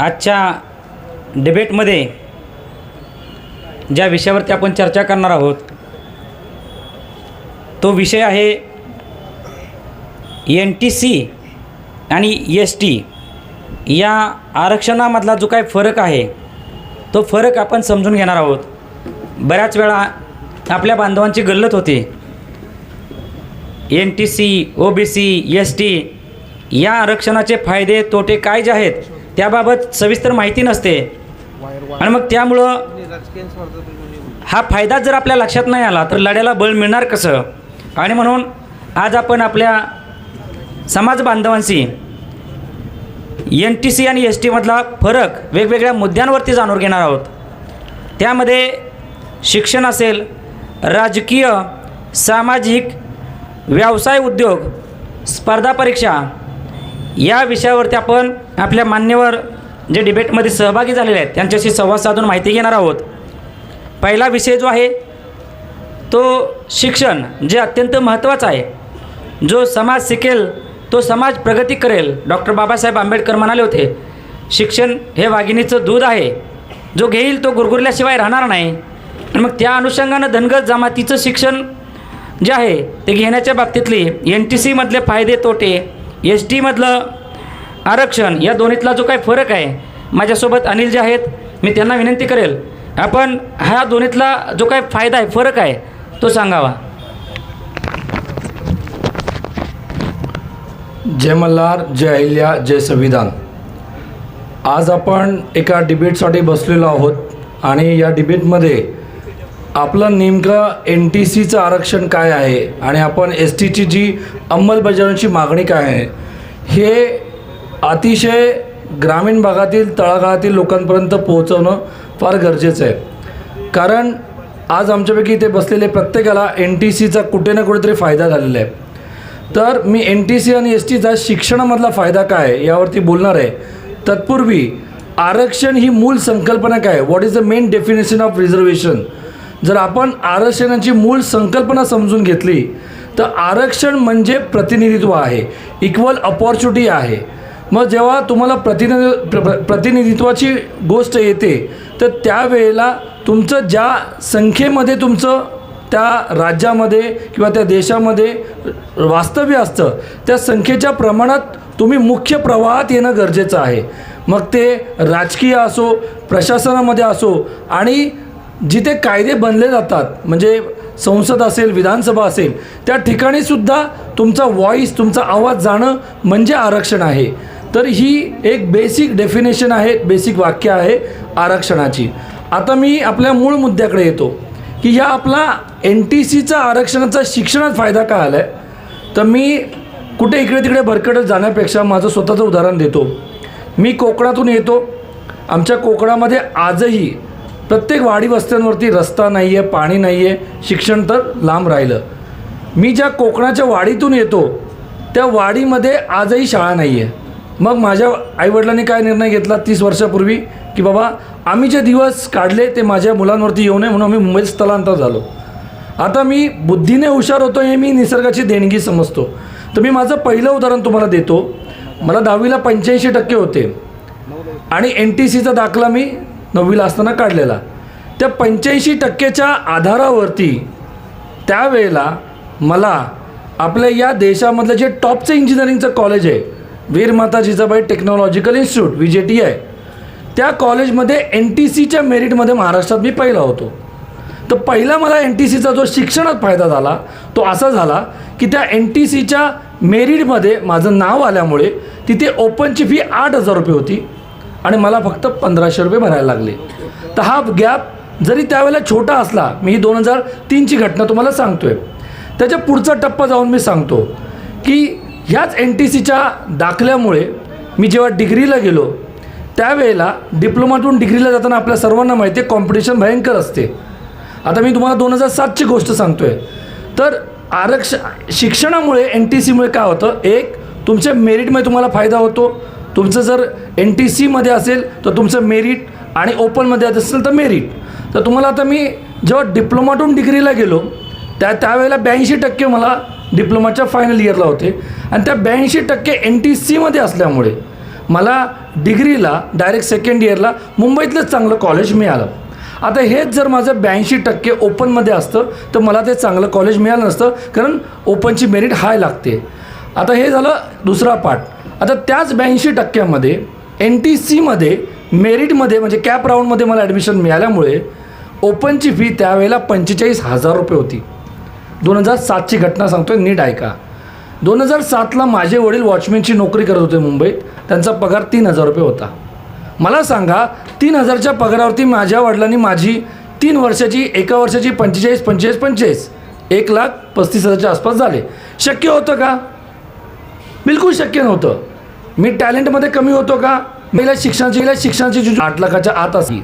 आजच्या डिबेटमध्ये ज्या विषयावरती आपण चर्चा करणार आहोत तो विषय आहे एन टी सी आणि एस टी. या आरक्षणामधला जो काही फरक आहे तो फरक आपण समजून घेणार आहोत. बऱ्याच वेळा आपल्या बांधवांची गल्लत होते. N T C O B C S T या आरक्षणाचे फायदे तोटे काय जे आहेत त्याबाबत सविस्तर माहिती नसते. आणि मग त्यामुळं हा फायदा जर आपल्या लक्षात नाही आला तर लढ्याला बळ मिळणार कसं? आणि म्हणून आज आपण आपल्या समाज बांधवांशी एन टी सी आणि एस टीमधला फरक वेगवेगळ्या मुद्द्यांवरती जाणून घेणार आहोत. त्यामध्ये शिक्षण असेल राजकीय सामाजिक व्यवसाय उद्योग स्पर्धा परीक्षा या विषयावरती आपण आपल्या मान्यवर जे डिबेटमध्ये सहभागी झालेले आहेत त्यांच्याशी संवाद साधून माहिती घेणार आहोत. पहिला विषय जो आहे तो शिक्षण जे अत्यंत महत्त्वाचं आहे. जो समाज शिकेल तो समाज प्रगती करेल डॉक्टर बाबासाहेब आंबेडकर म्हणाले होते शिक्षण हे वाघिणीचं दूध आहे. जो घेईल तो गुरगुरल्याशिवाय राहणार नाही. आणि मग त्या अनुषंगानं धनगर जमातीचं शिक्षण जे आहे ते घेण्याच्या बाबतीतली एन टी सीमधले फायदे तोटे एस टीमधलं आरक्षण या दोन्हीतला जो काही फरक आहे माझ्यासोबत अनिल जे आहेत मी त्यांना विनंती करेल आपण ह्या दोन्हीतला जो काही फायदा आहे फरक आहे तो सांगावा. जय मल्हार जय अहिल्या जय संविधान. आज आपण एका डिबेटसाठी बसलेलो आहोत आणि या डिबेटमध्ये आपलं नेमकं एन टी सीचं आरक्षण काय आहे आणि आपण एस टीची जी अंमलबजावणीची मागणी काय आहे हे अतिशय ग्रामीण भागातील तळागाळातील लोकांपर्यंत पोहोचवणं फार गरजेचं आहे. कारण आज आमच्यापैकी इथे बसलेले प्रत्येकाला एन टी सीचा कुठे ना कुठेतरी फायदा झालेला आहे. तर मी एन टी सी आणि एस टीचा शिक्षणामधला फायदा काय आहे यावरती बोलणार आहे. तत्पूर्वी आरक्षण ही मूळ संकल्पना काय what is the main definition of reservation जर आपण आरक्षणाची मूळ संकल्पना समजून घेतली तर आरक्षण म्हणजे प्रतिनिधित्व आहे इक्वल अपॉर्च्युनिटी आहे. मग जेव्हा तुम्हाला प्रतिनिधि प्र प्र- प्रतिनिधित्वाची गोष्ट येते तर त्यावेळेला तुमचं ज्या संख्येमध्ये तुमचं त्या राज्यामध्ये किंवा त्या देशामध्ये वास्तव्य असतं त्या संख्येच्या प्रमाणात तुम्ही मुख्य प्रवाहात येणं गरजेचं आहे. मग ते राजकीय असो प्रशासनामध्ये असो आणि जिथे कायदे बनले जातात म्हणजे संसद असेल विधानसभा असेल त्या ठिकाणीसुद्धा तुमचा व्हॉईस तुमचा आवाज जाणं म्हणजे आरक्षण आहे. तर ही एक बेसिक डेफिनेशन आहे बेसिक वाक्य आहे आरक्षणाची. आता मी आपल्या मूळ मुद्द्याकडे येतो की ह्या आपला एन टी सीचा आरक्षणाचा शिक्षणात फायदा काय आला आहे तर मी कुठे इकडे तिकडे भरकटत जाण्यापेक्षा माझं स्वतःचं उदाहरण देतो. मी कोकणातून येतो. आमच्या कोकणामध्ये आजही प्रत्येक वाडी वस्त्यांवरती रस्ता नाही आहे पाणी नाही आहे शिक्षण तर लांब राहिलं. मी ज्या कोकणाच्या वाडीतून येतो त्या वाडीमध्ये आजही शाळा नाही आहे मग माझ्या आईवडिलांनी काय निर्णय घेतला तीस वर्षापूर्वी? की बाबा आम्ही जे दिवस काढले ते माझ्या मुलांवरती येऊ नये म्हणून आम्ही मुंबईत स्थलांतर झालो. आता मी बुद्धीने हुशार होतो हे मी निसर्गाची देणगी समजतो. तर मी माझं पहिलं उदाहरण तुम्हाला देतो. मला दहावीला पंच्याऐंशी टक्के होते. आणि एन टी सीचा दाखला मी नववीला असताना काढलेला. त्या पंच्याऐंशी टक्केच्या आधारावरती त्यावेळेला मला आपल्या या देशामधलं जे टॉपचं इंजिनिअरिंगचं कॉलेज आहे Veermata Jijabai technological institute V J T I त्या कॉलेजमध्ये एन टी सीच्या मेरिटमध्ये महाराष्ट्रात मी पहिला होतो. तर पहिला मला एन टी सीचा जो शिक्षणात फायदा झाला तो असा झाला की त्या एन टी सीच्या मेरिटमध्ये माझं नाव आल्यामुळे तिथे ओपनची फी आठ हजार रुपये होती आणि मला फक्त पंधराशे रुपये भरायला लागले. तर हा गॅप जरी त्यावेळेला छोटा असला मी ही दोन हजार तीनची घटना तुम्हाला सांगतो आहे त्याच्या पुढचा टप्पा जाऊन मी सांगतो की ह्याच एन टी सीच्या दाखल्यामुळे मी जेव्हा डिग्रीला गेलो त्यावेळेला डिप्लोमातून डिग्रीला जाताना आपल्या सर्वांना माहिती आहे कॉम्पिटिशन भयंकर असते. आता मी तुम्हाला दोन हजार सातची गोष्ट सांगतो आहे तर आरक्ष शिक्षणामुळे एन टी सीमुळे काय होतं? एक तुमच्या मेरिटमध्ये तुम्हाला फायदा होतो. तुमचं जर एन टी सीमध्ये असेल तर तुमचं मेरिट आणि ओपनमध्ये असेल तर मेरिट. तर तुम्हाला आता मी जेव्हा डिप्लोमातून डिग्रीला गेलो त्या त्यावेळेला ब्याऐंशी टक्के मला डिप्लोमाच्या फायनल इयरला होते. आणि त्या ब्याऐंशी टक्के एन टी सीमध्ये असल्यामुळे मला डिग्रीला डायरेक्ट सेकंड इयरला मुंबईतलंच चांगलं कॉलेज मिळालं. आता हेच जर माझं ब्याऐंशी टक्के ओपनमध्ये असतं तर मला ते चांगलं कॉलेज मिळालं नसतं कारण ओपनची मेरिट हाय लागते. आता हे झालं दुसरा पार्ट आता त्याच ब्याऐंशी टक्क्यामध्ये एन टी सीमध्ये मेरिटमध्ये म्हणजे कॅप राऊंडमध्ये मला ॲडमिशन मिळाल्यामुळे ओपनची फी त्यावेळेला पंचेचाळीस हजार रुपये होती. दोन हजार सातची घटना सांगतोय नीट ऐका. दोन हजार सातला माझे वडील वॉचमॅनची नोकरी करत होते मुंबईत. त्यांचा पगार तीन हजार रुपये होता. मला सांगा तीन हजारच्या पगारावरती माझ्या वडिलांनी माझी तीन वर्षाची एका वर्षाची पंचेचाळीस पंचेचाळीस पंचेचाळीस एक लाख पस्तीस हजारच्या आसपास झाले. शक्य होतं का? बिलकुल शक्य नव्हतं. मी टॅलेंटमध्ये कमी होतो का? मला शिक्षणाची मला शिक्षणाची आठ लाखाच्या आत असली